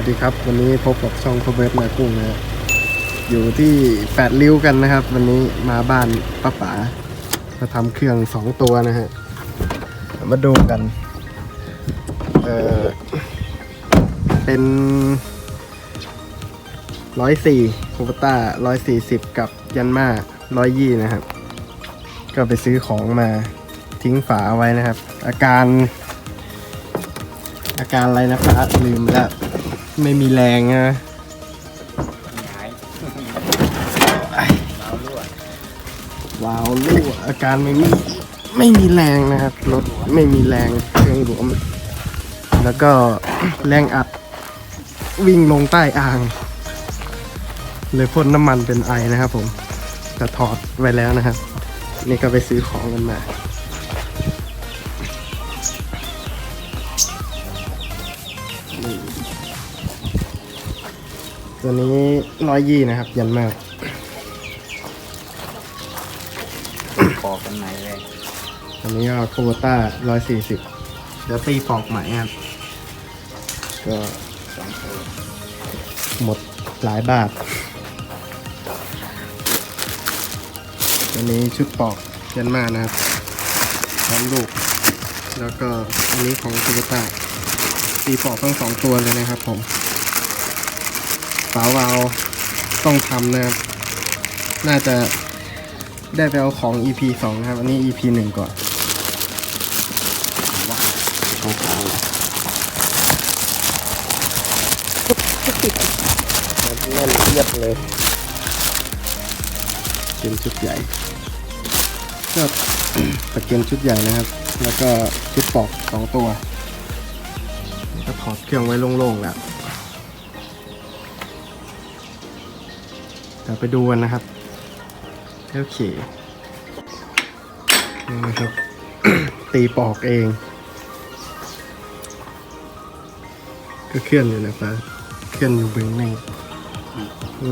วัสดีครับ วันนี้พบกับช่องพเบิร์ตนากุ้งนะอยู่ที่แปดริ้วกันนะครับ วันนี้มาบ้านป้าป๋ามาทำเครื่องสองตัวนะฮะมาดูกันเออเป็นร้อยสี่โคบต้าร้อยสี่สิบกับยันมาร้อยยี่นะครับ ก็ไปซื้อของมาทิ้งฝาเอาไว้นะครับ อาการอาการอะไรนะพระลืมแล้ว ไม่มีแรงนะหายเราลวดวาวรั่อาการไม่มีไม่มีแรงนะครับรถไม่มีแรงเครื่องหลวม แล้วก็แรงอัดวิ่งลงใต้อ่าง เลยพ่นน้ำมันเป็นไอนะครับผมจะถอดไว้แล้วนะครับ นี่ก็ไปซื้อของกันมา ตัวนี้ร้อยยี่นะครับ ยันมากปอกกันไหนเลยอันนี้ก็โคโบต้าร้อยสี่สิบเดี๋ยวตีปอกใหม่ครับ ก็สองตัวหมดหลายบาทอันนี้ชุดปอกเยนมานะครับพร้อมลูก แล้วก็อันนี้ของโคโบต้าตีปอกทั้งสองตัวเลยนะครับผม ฝาวาล์วต้องทำนะครับ น่าจะได้ไปเอาของ EP 2 นะครับ อันนี้ EP 1 ก่อนของเขาแน่นเอียดเลยเป็นชุดใหญ่ ก็ตะเกียงชุดใหญ่นะครับ แล้วก็ชุดปอกสองตัว ก็ถอดเครื่องไว้โล่งๆแล้ว ดี๋ยวไปดูกันนะครับโอเคนี่นะครับ ตีปอกเอง ก็เคลื่อนอยู่นะฟ้าเคลื่อนอยู่เบื้องใน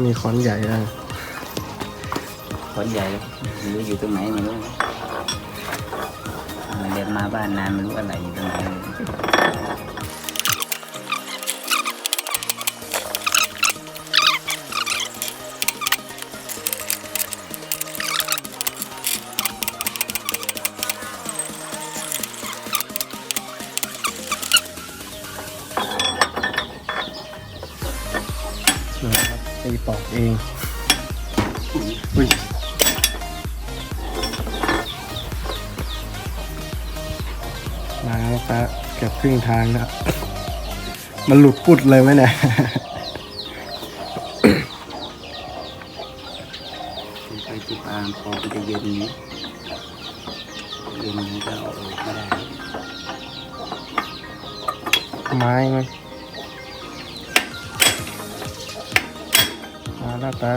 มีค้อนใหญ่นะขนใหญ่ไม่รู้อยู่ตรงไหนไม่รู้เรียนมาบ้านนานไม่รู้อะไรอยู่ตรงไหน เองอุ้ยมาแล้วปะเกือบครึ่งทางแล้วมันหลุดปุดเลยไหมเนี่ยไปจุดอ่างพอมันจะเย็นนี้เย็นนี้ก็เอาออกไม่ได้ไม้ไหม มาแล้วปะ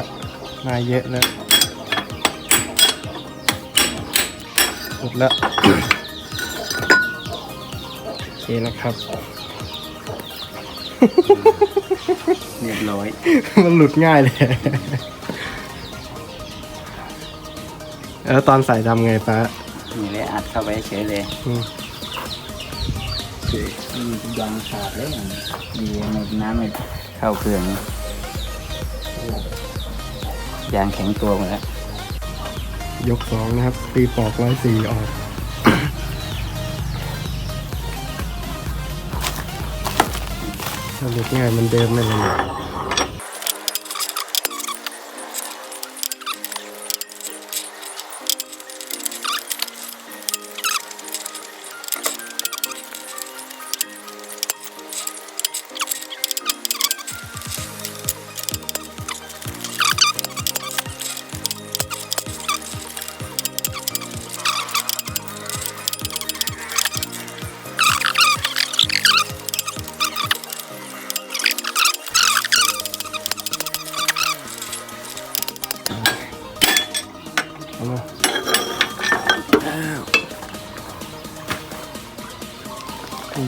มาเยอะแล้วหมดแล้วโอเคนะครับ เรียบร้อย มันหลุดง่ายเลย แล้วตอนใส่ทำไงปะนี่เลยอัดเข้าไปเฉยเลยอืมโอเคอืมยางขาดเลยมีในน้ำไม่เข้าเครื่อง ยางแข็งตัวหมดแล้ว ยกสองนะครับ ตีปอกร้อยสี่ออก สรุปง่ายมันเดิมไม่เลย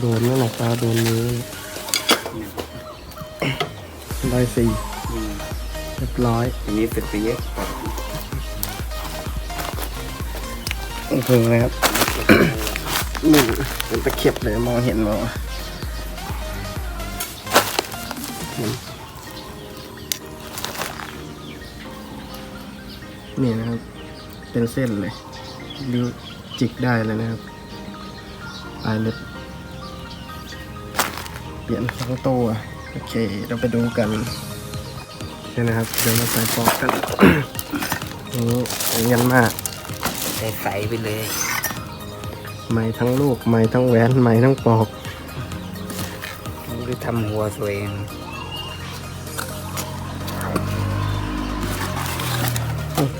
โดนแล้วหรอปลาโดนมือร้อยสี่อืมเรียบร้อยทีนี้สึกไปเยอะโอ้โหนะครับหนึ่งเป็นตะเข็บเลยมองเห็นมั้งนี่นะครับ เป็นเส้นเลยริ้วจิกได้เลยนะครับปลายเล็บ เปลี่ยนสองตัว โอเค เราไปดูกันนี่นะครับ เดี๋ยวมาใส่ปอกกันนี่ยันมากใส่ใสไปเลย ไม้ทั้งลูก ไม้ทั้งแหวน ไม้ทั้งปอกหรือทำหัวสวยเอง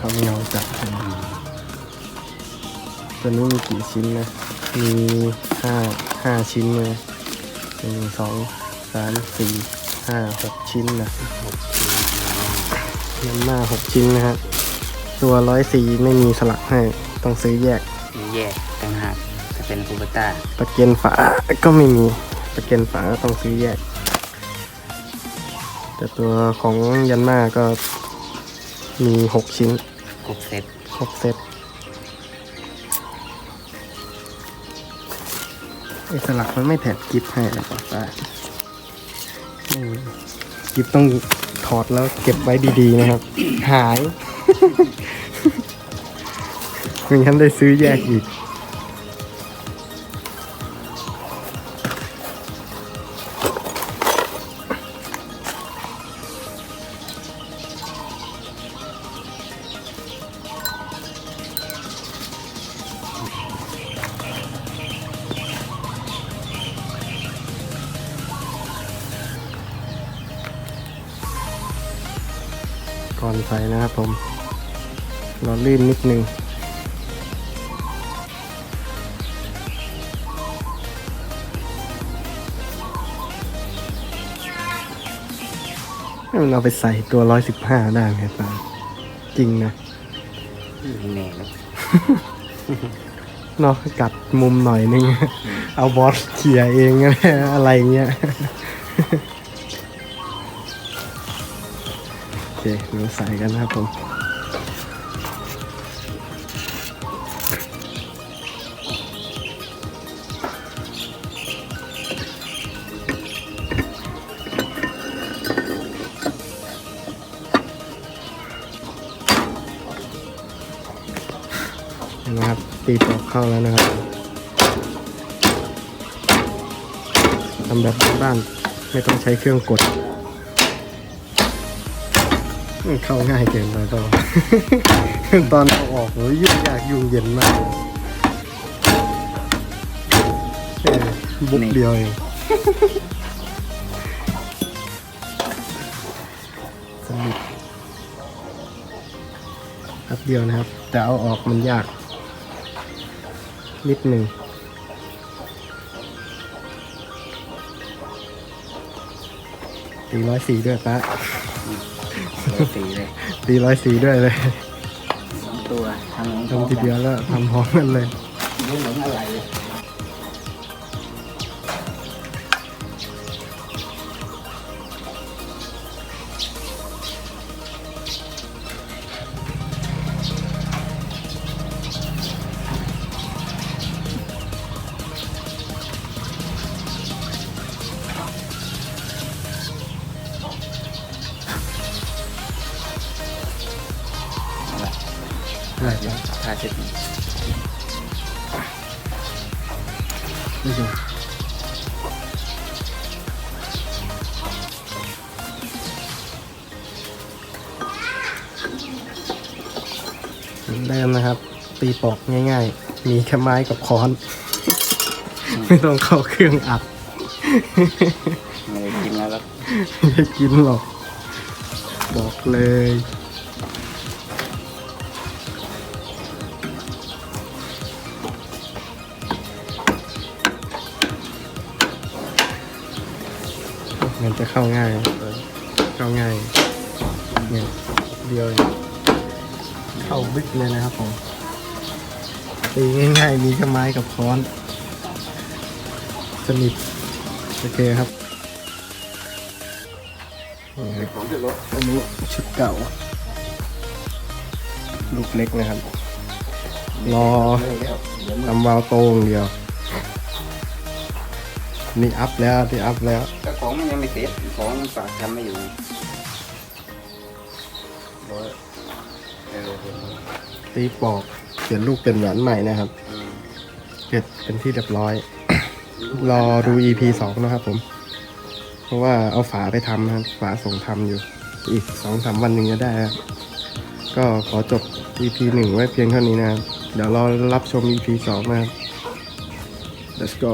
ทำเงาจัดเลยตัวนี้มีกี่ชิ้นนะ มีห้าห้าชิ้นเลย หนึ่งสองสามสี่ห้าหกชิ้นนะยันมาหกชิ้นนะฮะตัวร้อยสี่ไม่มีสลักให้ต้องซื้อแยกมีแยกต่างหากถ้าเป็นคูปต้าตะเกียนฝาก็ไม่มีตะเกียนฝาก็ต้องซื้อแยก แต่ตัวของยันมาก็มีหกชิ้นครบเซ็ตครบเซต ไอสลักมันไม่แถบกิฟให้หรอกป้ากิฟต้องถอดแล้วเก็บไว้ดีๆนะครับ หายไม่งั้นได้ซื้อแยกอีก ก่อนใส่นะครับผมรอลื่นนิดนึงให้มันเอาไปใส่ตัวร้อยสิบห้าได้ไหมป้าจริงนะแน่แล้วเนาะกัดมุมหน่อยนึง เอาบอสเขี่ยเองอะไรเงี้ย เคเราใส่กันนะครับผมเห็นะครับตีปอกเข้าแล้วนะครับทำแบบบ้านๆไม่ต้องใช้เครื่องกด เข้าง่ายเกินไปตอนตอนเอาออกโอ้ยยุ่งยากยุ่งเย็นมากเออบุกเดียวเองสนิทแป๊บเดียวนะครับ แต่เอาออกมันยาก นิดหนึ่งตีร้อยสี่ด้วยปะเบอร์ สีเลยตีร้อยสี่ด้วยเลยสองตัวทำของทำทีเดียวแล้วทำพร้อมกันเลยไม่หลงอะไร เหมือนเดิมนะครับ ตีปอกง่ายๆ มีแค่ไม้กับค้อน ไม่ต้องเข้าเครื่องอัด ไม่ได้กินแล้วก็ไม่ได้กินหรอก บอกเลยมันจะเข้าง่าย เข้าง่ายเนี่ยเดียวเองเข้า บิ๊กเลยนะครับผมตีง่ายๆมีแค่ไม้กับค้อน สนิทโอเคครับอันนี้ชุดเก่า ลูกเล็กนะครับ รอทำวาล์วโตอย่างเดียว นี่อัพแล้วนี่อัพแล้วแต่ของมันยังไม่เสร็จของมันฝากทำไม่อยู่ เออเห็นไหมตีปอกเปลี่ยนลูกเป็นแหวนใหม่นะครับอืมเสร็จเป็นที่เรียบร้อย รอดู EP สองนะครับผม เพราะว่าเอาฝาไปทำนะครับฝาส่งทำอยู่ อีกสองสามวันหนึ่งจะได้ครับก็ขอจบ EP หนึ่งไว้เพียงเท่านี้นะครับ เดี๋ยวรอรับชม EP สองนะครับ let's go